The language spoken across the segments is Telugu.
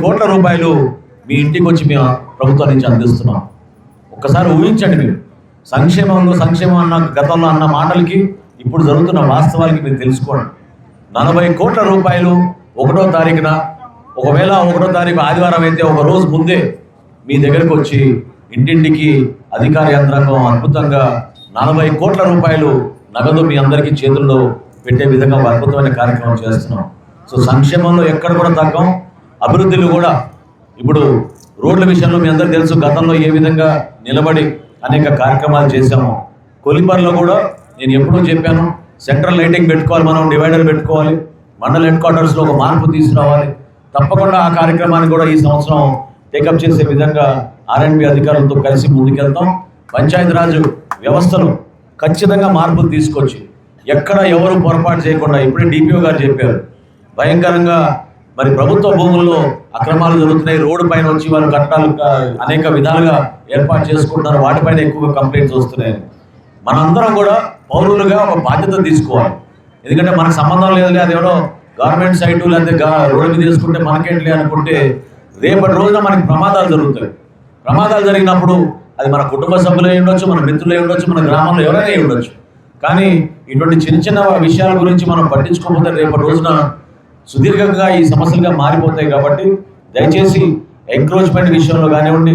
కోట్ల రూపాయలు మీ ఇంటికి వచ్చి మేము ప్రభుత్వం నుంచి అందిస్తున్నాం. ఒక్కసారి ఊహించండి మీరు. సంక్షేమంలో సంక్షేమం అన్న గతంలో అన్న మాటలకి ఇప్పుడు జరుగుతున్న వాస్తవాలకి మీరు తెలుసుకోండి. నలభై కోట్ల రూపాయలు ఒకటో తారీఖున ఒకవేళ ఒకటో తారీఖు ఆదివారం అయితే ఒక రోజు ముందే మీ దగ్గరకు వచ్చి ఇంటింటికి అధికార యంత్రాంగం అద్భుతంగా నలభై కోట్ల రూపాయలు నగదు మీ అందరికీ చేతుల్లో పెట్టే విధంగా అద్భుతమైన కార్యక్రమం చేస్తున్నాం. సో సంక్షేమంలో ఎక్కడ కూడా తగ్గం. అభివృద్ధిలో కూడా ఇప్పుడు రోడ్ల విషయంలో మీ అందరికీ తెలుసు గతంలో ఏ విధంగా నిలబడి అనేక కార్యక్రమాలు చేశాము. కొలిపర్లో కూడా నేను ఎప్పుడూ చెప్పాను సెంట్రల్ లైటింగ్ పెట్టుకోవాలి మనం డివైడర్ పెట్టుకోవాలి మండల హెడ్ క్వార్టర్స్లో ఒక మార్పు తీసుకురావాలి. తప్పకుండా ఆ కార్యక్రమాన్ని కూడా ఈ సంవత్సరం టేకప్ చేసే విధంగా ఆర్ఎండ్బి అధికారులతో కలిసి ముందుకెళ్తాం. పంచాయతీరాజ్ వ్యవస్థను ఖచ్చితంగా మార్పులు తీసుకొచ్చి ఎక్కడ ఎవరు పొరపాటు చేయకుండా ఇప్పుడే డిపిఓ గారు చెప్పారు భయంకరంగా మరి ప్రభుత్వ భూముల్లో అక్రమాలు జరుగుతున్నాయి. రోడ్డు పైన వచ్చి వాళ్ళు కట్టాలు అనేక విధాలుగా ఏర్పాటు చేసుకుంటున్నారు. వాటిపైన ఎక్కువగా కంప్లైంట్స్ వస్తున్నాయి. మనందరం కూడా పౌరులుగా ఒక బాధ్యత తీసుకోవాలి. ఎందుకంటే మనకు సంబంధం లేదులే అది ఎవడో గవర్నమెంట్ సైటు లేకపోతే గా- రోడ్డు మీద తీసుకుంటే మనకేంటి అనుకుంటే రేపటి రోజున మనకి ప్రమాదాలు జరుగుతాయి. ప్రమాదాలు జరిగినప్పుడు అది మన కుటుంబ సభ్యులు ఉండొచ్చు మన మిత్రులు ఉండొచ్చు మన గ్రామంలో ఎవరైనా ఉండొచ్చు. కానీ ఇటువంటి చిన్న చిన్న విషయాల గురించి మనం పట్టించుకోకపోతే రేపటి రోజున సుదీర్ఘంగా ఈ సమస్యలుగా మారిపోతాయి కాబట్టి దయచేసి ఎంక్రోచ్మెంట్ విషయంలో కానివ్వండి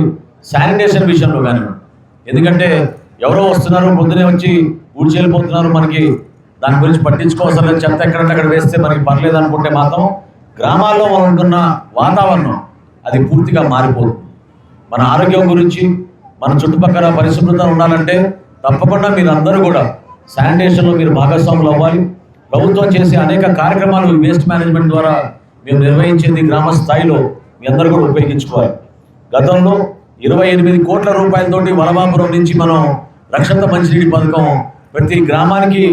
శానిటేషన్ విషయంలో కానివ్వండి. ఎందుకంటే ఎవరో వస్తున్నారు పొద్దునే వచ్చి ఊడ్చి వెళ్ళిపోతున్నారు మనకి. దాని గురించి పట్టించుకోవాల్సిన లేదు. చెత్త ఎక్కడంటే అక్కడ వేస్తే మనకి పర్లేదు అనుకుంటే మాత్రం గ్రామాల్లో మనం ఉంటున్న వాతావరణం అది పూర్తిగా మారిపోతుంది మన ఆరోగ్యం గురించి మన చుట్టుపక్కల పరిశుభ్రత ఉండాలంటే తప్పకుండా మీరు అందరూ కూడా శానిటేషన్లో మీరు భాగస్వాములు అవ్వాలి. ప్రభుత్వం చేసే అనేక కార్యక్రమాలు వేస్ట్ మేనేజ్మెంట్ ద్వారా మేము నిర్వహించింది గ్రామ స్థాయిలో మీ అందరూ కూడా ఉపయోగించుకోవాలి. గతంలో ఇరవై ఎనిమిది కోట్ల రూపాయలతోటి వలభాపురం నుంచి మనం రక్షత మంచినీటి పథకం ప్రతి గ్రామానికి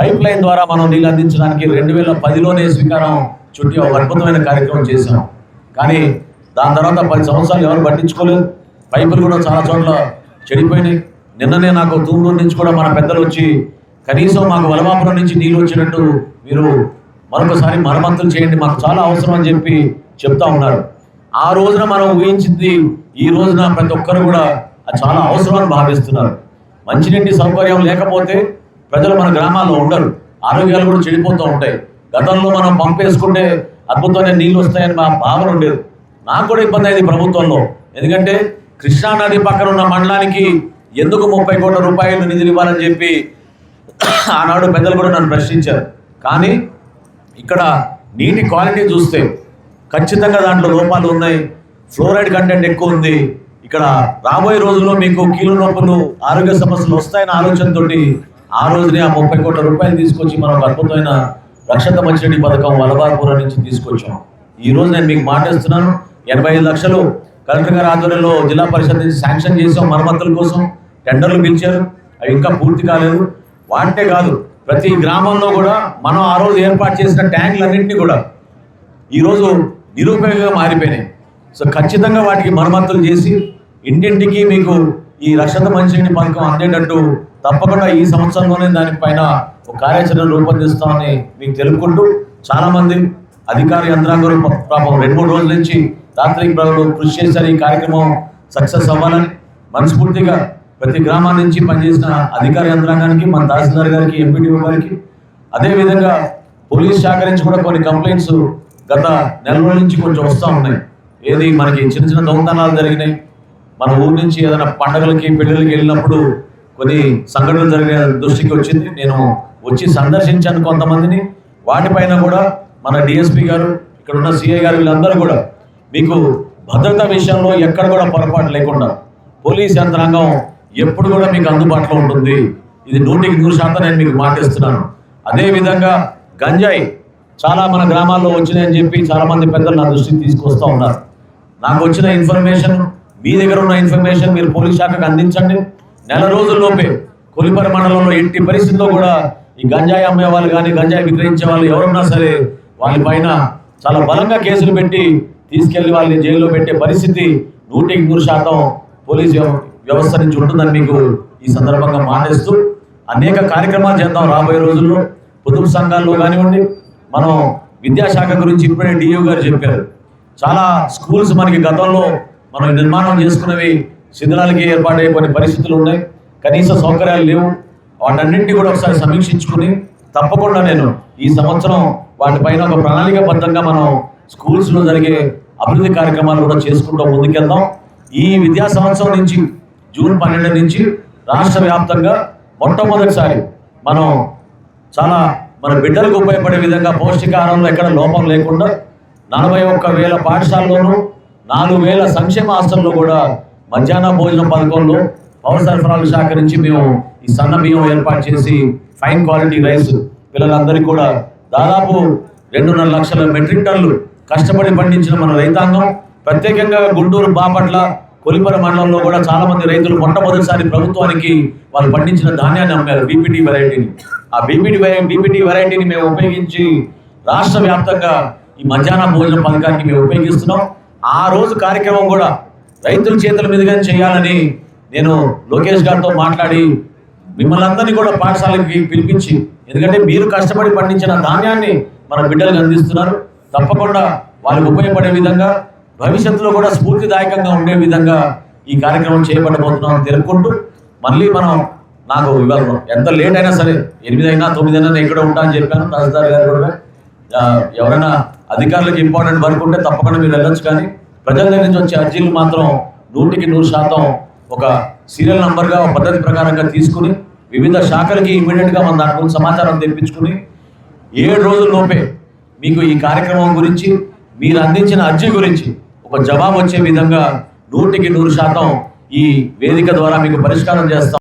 పైప్ లైన్ ద్వారా మనం నీళ్ళు అందించడానికి రెండు వేల పదిలోనే స్వీకారం చుట్టి ఒక అద్భుతమైన కార్యక్రమం చేశాం. కానీ దాని తర్వాత పది సంవత్సరాలు ఎవరు పట్టించుకోలేదు. పైపులు కూడా చాలా చోట్ల చెడిపోయినాయి. నిన్ననే నాకు తూందూరు నుంచి కూడా మన పెద్దలు వచ్చి కనీసం మాకు వలమాపురం నుంచి నీళ్ళు వచ్చినట్టు మీరు మరొకసారి మరమ్మతులు చేయండి మాకు చాలా అవసరం అని చెప్పి చెప్తా ఉన్నారు. ఆ రోజున మనం ఊహించింది ఈ రోజున ప్రతి ఒక్కరు కూడా అది చాలా అవసరం భావిస్తున్నారు. మంచినీటి సౌకర్యం లేకపోతే ప్రజలు మన గ్రామాల్లో ఉండరు. ఆరోగ్యాలు కూడా చెడిపోతూ ఉంటాయి. గతంలో మనం పంపేసుకుంటే అద్భుతమైన నీళ్ళు వస్తాయని మా భావన ఉండేది. నాకు కూడా ఇబ్బంది అయింది ప్రభుత్వంలో. ఎందుకంటే కృష్ణా నది పక్కన ఉన్న మండలానికి ఎందుకు ముప్పై కోట్ల రూపాయలు నిధులు ఇవ్వాలని చెప్పి ఆనాడు పెద్దలు కూడా నన్ను ప్రశ్నించారు. కానీ ఇక్కడ నీటి క్వాలిటీ చూస్తే ఖచ్చితంగా దాంట్లో లోపాలు ఉన్నాయి. ఫ్లోరైడ్ కంటెంట్ ఎక్కువ ఉంది. ఇక్కడ రాబోయే రోజుల్లో మీకు కీలు నొప్పులు ఆరోగ్య సమస్యలు వస్తాయన్న ఆలోచనతో ఆ రోజునే ఆ ముప్పై కోట్ల రూపాయలు తీసుకొచ్చి మనం ఒక అద్భుతమైన రక్షత మంచినీటి పథకం వలబార్పురం నుంచి తీసుకొచ్చాం. ఈ రోజు నేను మీకు మాట్లాడుతున్నాను ఎనభై ఐదు లక్షలు కలెక్టర్ గారి ఆధ్వర్యంలో జిల్లా పరిషత్ నుంచి శాంక్షన్ చేసాం మరమ్మతుల కోసం. టెండర్లు పిలిచారు. అవి ఇంకా పూర్తి కాలేదు. వాటే కాదు ప్రతి గ్రామంలో కూడా మనం ఆ రోజు ఏర్పాటు చేసిన ట్యాంకులన్నింటినీ కూడా ఈరోజు నిరుపయోగంగా మారిపోయినాయి. సో ఖచ్చితంగా వాటికి మరమ్మతులు చేసి ఇంటింటికి మీకు ఈ రక్షత మంచినీటి పథకం అందేటట్టు తప్పకుండా ఈ సంవత్సరంలోనే దానిపైన ఒక కార్యాచరణ రూపొందిస్తామని మీకు తెలుపుకుంటూ చాలామంది అధికార యంత్రాంగం పాపం రెండు మూడు రోజుల నుంచి తాంత్రిక ప్రజలు కృషి చేశారు. ఈ కార్యక్రమం సక్సెస్ అవ్వాలని మనస్ఫూర్తిగా ప్రతి గ్రామం నుంచి పనిచేసిన అధికార యంత్రాంగానికి మన తహసీల్దార్ గారికి ఎంపీటీఓ గారికి అదేవిధంగా పోలీస్ శాఖ నుంచి కూడా కొన్ని కంప్లైంట్స్ గత నెల రోజుల నుంచి కొంచెం వస్తూ ఉన్నాయి. ఏది మనకి చిన్న చిన్న దొంగతనాలు జరిగినాయి. మన ఊరు నుంచి ఏదైనా పండగలకి పెళ్ళిళ్ళకి వెళ్ళినప్పుడు కొన్ని సంఘటనలు జరిగిన దృష్టికి వచ్చింది. నేను వచ్చి సందర్శించాను కొంతమందిని. వాటిపైన కూడా మన డిఎస్పీ గారు ఇక్కడ ఉన్న సిఐ గారు వీళ్ళందరూ కూడా మీకు భద్రత విషయంలో ఎక్కడ కూడా పొరపాటు లేకుండా పోలీస్ యంత్రాంగం ఎప్పుడు కూడా మీకు అందుబాటులో ఉంటుంది. ఇది నూటికి నూరు శాతం నేను మీకు మాటిస్తున్నాను. అదేవిధంగా గంజాయి చాలా మన గ్రామాల్లో వచ్చినాయని చెప్పి చాలామంది పెద్దలు నా దృష్టికి తీసుకొస్తూ ఉన్నారు. నాకు వచ్చిన ఇన్ఫర్మేషన్ మీ దగ్గర ఉన్న ఇన్ఫర్మేషన్ మీరు పోలీస్ శాఖకు అందించండి. నెల రోజుల్లోపే కొలిపరి మండలంలో ఎట్టి పరిస్థితుల్లో కూడా ఈ గంజాయి అమ్మే వాళ్ళు కానీ గంజాయి విక్రయించే వాళ్ళు ఎవరున్నా సరే వాళ్ళ పైన చాలా బలంగా కేసులు పెట్టి తీసుకెళ్ళి వాళ్ళని జైల్లో పెట్టే పరిస్థితి నూటికి నూరు శాతం పోలీసు వ్యవస్థ నుంచి ఉంటుందని మీకు ఈ సందర్భంగా మానేస్తూ అనేక కార్యక్రమాలు చేద్దాం రాబోయే రోజుల్లో. పొదుపు సంఘాల్లో కానివ్వండి మనం విద్యాశాఖ గురించి ఇప్పుడే డిఓ గారు చెప్పారు. చాలా స్కూల్స్ మనకి గతంలో మనం నిర్మాణం చేసుకున్నవి శిథిలాలకి ఏర్పాటయ్యే కొన్ని పరిస్థితులు ఉన్నాయి. కనీస సౌకర్యాలు లేవు. వాటన్నింటినీ కూడా ఒకసారి సమీక్షించుకుని తప్పకుండా నేను ఈ సంవత్సరం వాటిపైన ఒక ప్రణాళికాబద్ధంగా మనం స్కూల్స్లో జరిగే అభివృద్ధి కార్యక్రమాలు కూడా చేసుకుంటూ ముందుకెళ్దాం. ఈ విద్యా సంవత్సరం నుంచి జూన్ పన్నెండు నుంచి రాష్ట్ర వ్యాప్తంగా మొట్టమొదటిసారి మనం చాలా మన బిడ్డలకు ఉపయోగపడే విధంగా పౌష్టికాహారంలో ఎక్కడ లోపం లేకుండా నలభై ఒక్క వేల పాఠశాలలోనూ నాలుగు వేల సంక్షేమ హాస్టల్లో కూడా మధ్యాహ్న భోజన పథకంలో పౌర సరఫరాల శాఖ నుంచి మేము ఈ సన్న బియ్యం ఏర్పాటు చేసి ఫైన్ క్వాలిటీ రైస్ పిల్లలందరికీ కూడా దాదాపు రెండున్నర లక్షల మెట్రిక్ టన్నులు కష్టపడి పండించిన మన రైతాంగం. ప్రత్యేకంగా గుంటూరు బాపట్ల కొలిపర మండలంలో కూడా చాలా మంది రైతులు మొట్టమొదటిసారి ప్రభుత్వానికి వాళ్ళు పండించిన ధాన్యాన్ని అమ్మారు బీపీటీ వెరైటీని ఆ బీపీటీ బీపీటీ వెరైటీని మేము ఉపయోగించి రాష్ట్ర వ్యాప్తంగా ఈ మధ్యాహ్న భోజన పథకానికి మేము ఉపయోగిస్తున్నాం. ఆ రోజు కార్యక్రమం కూడా రైతుల చేతుల మీదుగానే చేయాలని నేను లోకేష్ గారితో మాట్లాడి మిమ్మల్ని అందరినీ కూడా పాఠశాలకి పిలిపించి ఎందుకంటే మీరు కష్టపడి పండించిన ధాన్యాన్ని మన బిడ్డలకు అందిస్తున్నారు. తప్పకుండా వాళ్ళకి ఉపయోగపడే విధంగా భవిష్యత్తులో కూడా స్ఫూర్తిదాయకంగా ఉండే విధంగా ఈ కార్యక్రమం చేపట్టబోతున్నాం తెలుపుకుంటూ మళ్ళీ మనం నాకు ఇవాళ ఎంత లేట్ అయినా సరే ఎనిమిది అయినా తొమ్మిది అయినా నేను ఇక్కడ ఉంటా అని చెప్పాను తహసీల్దార్ గారు కూడా. ఎవరైనా అధికారులకు ఇంపార్టెంట్ వర్క్ ఉంటే తప్పకుండా మీరు వెళ్ళొచ్చు కానీ ప్రజల దగ్గర నుంచి వచ్చే అర్జీలు మాత్రం నూటికి నూరు శాతం ఒక సీరియల్ నంబర్గా పద్ధతి ప్రకారంగా తీసుకుని వివిధ శాఖలకి ఇమీడియట్గా మన దాని గురించి సమాచారం తెప్పించుకుని ఏడు రోజుల లోపే మీకు ఈ కార్యక్రమం గురించి మీరు అందించిన అర్జీ గురించి ఒక జవాబు వచ్చే విధంగా నూటికి నూరు శాతం ఈ వేదిక ద్వారా మీకు పరిష్కారం చేస్తాం.